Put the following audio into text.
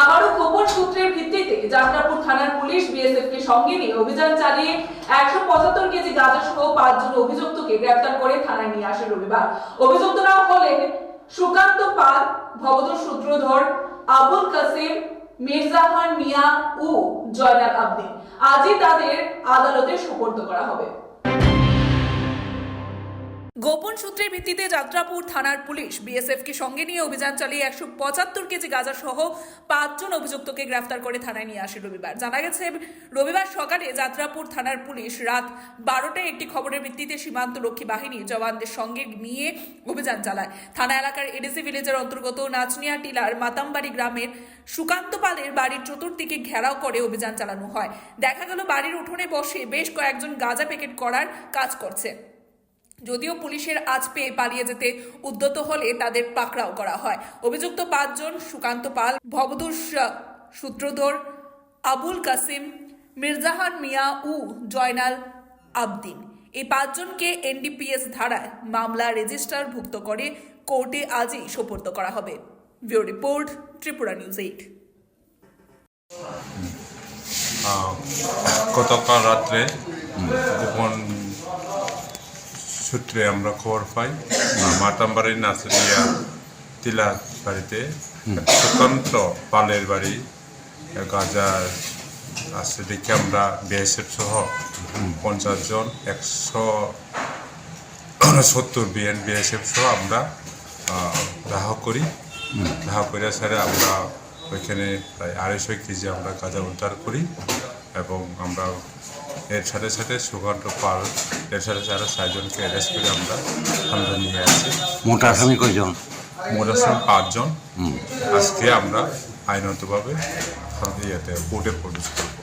আবারও গোপন সূত্রের ভিত্তিতে যাত্রাপুর থানার পুলিশ বিএসএফ কে সঙ্গে নিয়ে অভিযান চালিয়ে একশো পঁচাত্তর কেজি গাঁজা সহ পাঁচজন অভিযুক্তকে গ্রেপ্তার করে থানায় নিয়ে আসে রবিবার। অভিযুক্তরা হলেন সুকান্ত পাল ভবদর সূত্রধর আবুল কাসিম, মির্জাহান মিয়া ও জয়নাল আবদিন আজই তাদের আদালতে সোপর্দ করা হবে। গোপন সূত্রের ভিত্তিতে যাত্রাপুর থানার পুলিশ বিএসএফ কে সঙ্গে নিয়ে অভিযান চালিয়ে একশো পঁচাত্তর কেজি গাঁজা সহ পাঁচজন অভিযুক্তকে গ্রেফতার করে থানায় নিয়ে আসে রবিবার। জানা গেছে, রবিবার সকালে যাত্রাপুর থানার পুলিশ রাত বারোটায় একটি খবরের ভিত্তিতে সীমান্ত রক্ষী বাহিনী জওয়ানদের সঙ্গে নিয়ে অভিযান চালায়। থানা এলাকার এডিসি ভিলেজের অন্তর্গত নাচনিয়া টিলার মাতামবাড়ি গ্রামের সুকান্ত পালের বাড়ির চতুর্দিকে ঘেরাও করে অভিযান চালানো হয়। দেখা গেল, বাড়ির উঠোনে বসে বেশ কয়েকজন গাঁজা প্যাকেট করার কাজ করছে। যদিও পুলিশের আজ পেয়ে পালিয়ে যেতে উদ্যত হলে তাদের পাকড়াও করা হয়। অভিযুক্ত পাঁচজন সুকান্ত পাল ভবদুর শাহ, সূত্রধর আবুল কাসিম মির্জাহান মিয়া ও জয়নাল আবদিন। এই পাঁচজনকে এনডিপিএস ধারায় মামলা রেজিস্টারভুক্ত করে কোর্টে আজই সোপর্দ করা হবে। Bureau report Tripura news eight. গতকাল রাত্রে গোপন সূত্রে আমরা খবর পাই মাতামবাড়ির নাচরিয়া তিলা বাড়িতে স্বতন্ত্র পালের বাড়ি গাজার আছে দেখে আমরা বিএসএফ সহ পঞ্চাশ জন একশো সত্তর বিএন বিএসএফ সহ আমরা দাহ করি। দাহ করে স্যারে আমরা ওইখানে প্রায় আড়াইশো কেজি আমরা গাঁজা উদ্ধার করি এবং আমরা এর সাথে সাথে সুকান্ত পাল এর সাথে সাথে চারজনকে অ্যারেস্ট করে আমরা আমরা নিয়ে আসি। মোটা আসামি কয়জন? মোট আসামি পাঁচজন। আজকে আমরা আইনতভাবে ইয়েতে কোর্টে প্রডিউস করব।